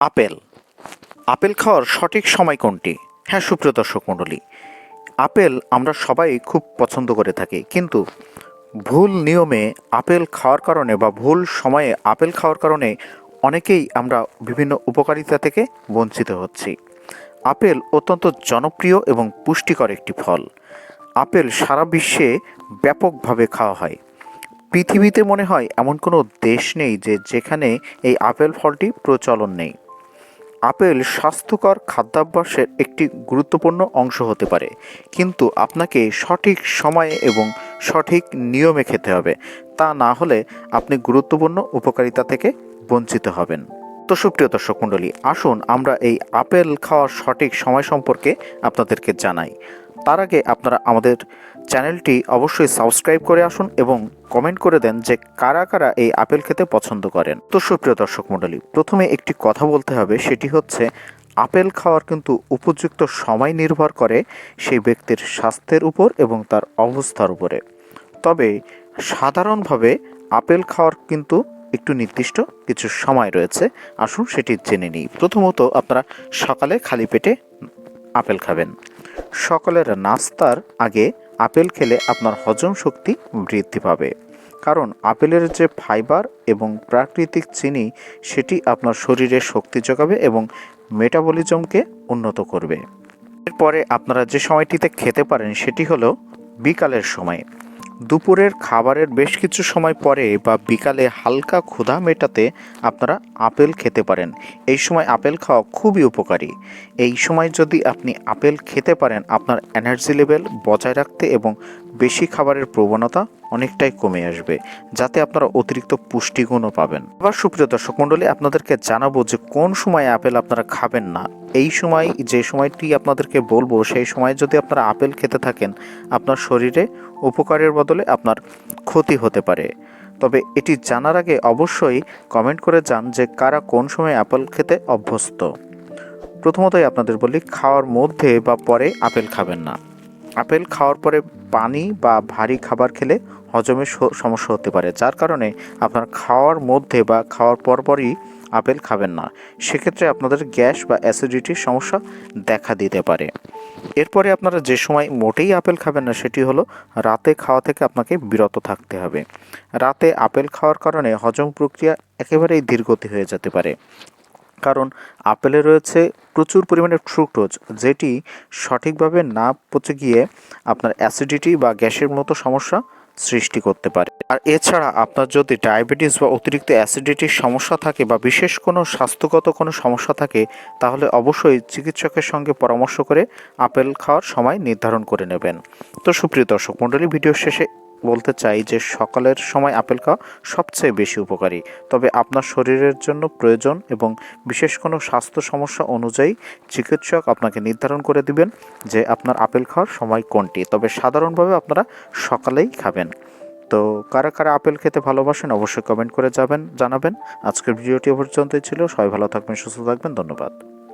Apple. Apple খাওয়ার সঠিক সময় কোনটি? হ্যাঁ সুপ্রিয় দর্শক মণ্ডলী, আপেল আমরা সবাই খুব পছন্দ করে থাকি, কিন্তু ভুল নিয়মে আপেল খাওয়ার কারণে বা ভুল সময়ে আপেল খাওয়ার কারণে অনেকেই আমরা বিভিন্ন উপকারিতা থেকে বঞ্চিত হচ্ছি। আপেল অত্যন্ত জনপ্রিয় এবং পুষ্টিকর একটি ফল। আপেল সারা বিশ্বে ব্যাপকভাবে খাওয়া হয়। পৃথিবীতে মনে হয় এমন কোনো দেশ নেই যে যেখানে এই আপেল ফলটি প্রচলন নেই। আপেল স্বাস্থ্যকর খাদ্যাভ্যাসের একটি গুরুত্বপূর্ণ অংশ হতে পারে, কিন্তু আপনাকে সঠিক সময়ে এবং সঠিক নিয়মে খেতে হবে। তা না হলে আপনি গুরুত্বপূর্ণ উপকারিতা থেকে বঞ্চিত হবেন। তো সুপ্রিয় দর্শক মণ্ডলী, আসুন আমরা এই আপেল খাওয়ার সঠিক সময় সম্পর্কে আপনাদেরকে জানাই। তার আগে আপনারা আমাদের চ্যানেলটি অবশ্যই সাবস্ক্রাইব করে আসুন এবং কমেন্ট করে দেন যে কারা কারা এই আপেল খেতে পছন্দ করেন। তো সুপ্রিয় দর্শক মণ্ডলী, প্রথমে একটি কথা বলতে হবে, সেটি হচ্ছে আপেল খাওয়ার কিন্তু উপযুক্ত সময় নির্ভর করে সেই ব্যক্তির স্বাস্থ্যের উপর এবং তার অবস্থার উপরে। তবে সাধারণভাবে আপেল খাওয়ার কিন্তু একটু নির্দিষ্ট কিছু সময় রয়েছে, আসুন সেটি জেনে নিই। প্রথমত, আপনারা সকালে খালি পেটে আপেল খাবেন। সকালের নাস্তার আগে আপেল খেলে আপনার হজম শক্তি বৃদ্ধি পাবে। কারণ আপেলের যে ফাইবার এবং প্রাকৃতিক চিনি, সেটি আপনার শরীরে শক্তি যোগাবে এবং মেটাবলিজমকে উন্নত করবে। এরপরে আপনারা যে সময়টিতে খেতে পারেন, সেটি হলো বিকালের সময়। দুপুরের খাবারের বেশ কিছু সময় পরে বা বিকালে হালকা ক্ষুধা মেটাতে আপনারা আপেল খেতে পারেন। এই সময় আপেল খাওয়া খুবই উপকারী। এই সময় যদি আপনি আপেল খেতে পারেন, আপনার এনার্জি লেভেল বজায় রাখতে এবং বেশি খাবারের প্রবণতা অনেকটাই কমে আসবে, যাতে আপনারা অতিরিক্ত পুষ্টিগুণও পাবেন। আবার সুপ্রিয় দর্শক মণ্ডলী, আপনাদেরকে জানাব যে কোন সময় আপেল আপনারা খাবেন না। এই সময়, যে সময়টি আপনাদেরকে বলব, সেই সময় যদি আপনারা আপেল খেতে থাকেন, আপনার শরীরে উপকারের বদলে আপনার ক্ষতি হতে পারে। তবে এটি জানার আগে অবশ্যই কমেন্ট করে যান যে কারা কোন সময় আপেল খেতে অভ্যস্ত। প্রথমতই আপনাদের বলি, খাওয়ার মধ্যে বা পরে আপেল খাবেন না। আপেল খাওয়ার পরে পানি বা ভারী খাবার খেলে হজমের সমস্যা হতে পারে, যার কারণে আপনার খাওয়ার মধ্যে বা খাওয়ার পরপরই আপেল খাবেন না। সেক্ষেত্রে আপনাদের গ্যাস বা অ্যাসিডিটির সমস্যা দেখা দিতে পারে। এরপরে আপনারা যে সময় মোটেই আপেল খাবেন না, সেটি হলো রাতে খাওয়া থেকে আপনাকে বিরত থাকতে হবে। রাতে আপেল খাওয়ার কারণে হজম প্রক্রিয়া একেবারেই ধীরগতি হয়ে যেতে পারে। কারণ আপেলে রয়েছে প্রচুর পরিমাণে ফ্রুক্টোজ যেটি সঠিকভাবে না পচে গিয়ে আপনার অ্যাসিডিটি বা গ্যাসের মতো সমস্যা সৃষ্টি করতে পারে। আর এছাড়া আপনার যদি ডায়াবেটিস বা অতিরিক্ত অ্যাসিডিটির সমস্যা থাকে বা বিশেষ কোনো স্বাস্থ্যগত কোনো সমস্যা থাকে, তাহলে অবশ্যই চিকিৎসকের সঙ্গে পরামর্শ করে আপেল খাওয়ার সময় নির্ধারণ করে নেবেন। তো সুপ্রিয় দর্শক মণ্ডলী ভিডিও শেষে বলতে চাই যে সকালের সময় আপেল খাওয়া সবচেয়ে বেশি উপকারী। তবে আপনার শরীরের জন্য প্রয়োজন এবং বিশেষ কোনো স্বাস্থ্য সমস্যা অনুযায়ী চিকিৎসক আপনাকে নির্ধারণ করে দিবেন যে আপনার আপেল খাওয়ার সময় কোনটি। তবে সাধারণভাবে আপনারা সকালেই খাবেন। তো কারা কারা আপেল খেতে ভালোবাসেন অবশ্যই কমেন্ট করে যাবেন জানাবেন। আজকের ভিডিওটি পর্যন্তই ছিল। সবাই ভালো থাকবেন, সুস্থ থাকবেন। ধন্যবাদ।